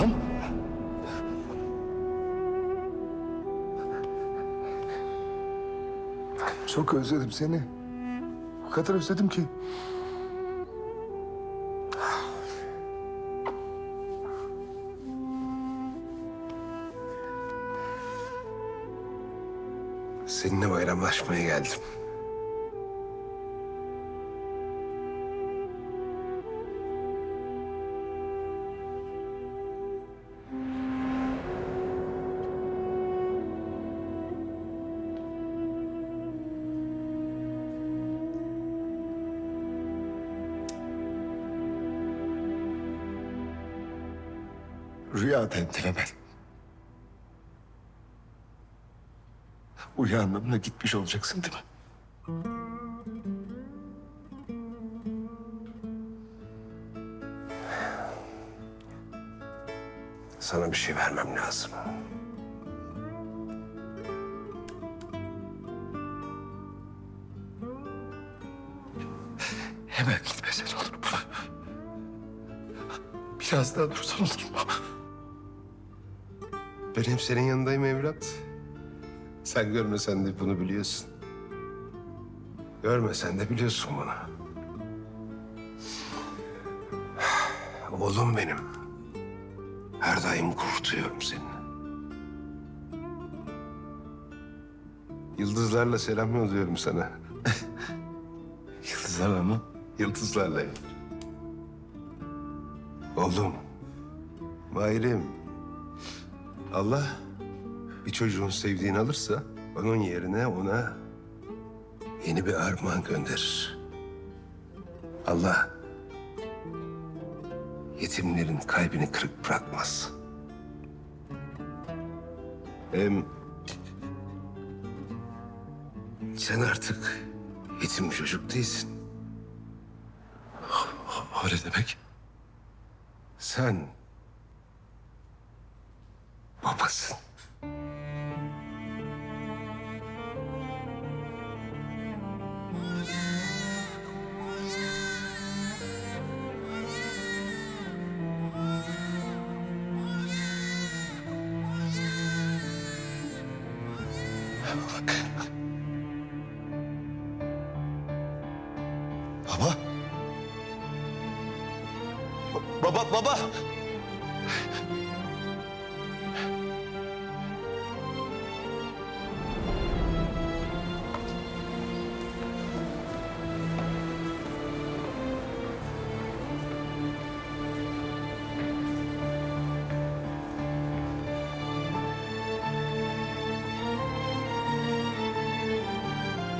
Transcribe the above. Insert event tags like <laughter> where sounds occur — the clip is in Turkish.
Lan! Çok özledim seni. O kadar özledim ki. Seninle bayramlaşmaya geldim. Rüyadayım Dilemen. Uyandığımda gitmiş olacaksın değil mi? Sana bir şey vermem lazım. Hemen gitmesen olur mu? Biraz daha dursan olur mu? Ben hep senin yanındayım evlat. Sen görmesen de bunu biliyorsun. Görmesen de biliyorsun bunu. Oğlum benim. Her daim kurtuyorum seni. Yıldızlarla selam yolluyorum sana. <laughs> Yıldızlarla mı? Yıldızlarla. Oğlum. Mahir'im. Allah bir çocuğun sevdiğini alırsa onun yerine ona yeni bir armağan gönderir. Allah yetimlerin kalbini kırık bırakmaz. Hem sen artık yetim çocuk değilsin. Ne demek? Sen babasın. Baba. Ba- Baba, baba.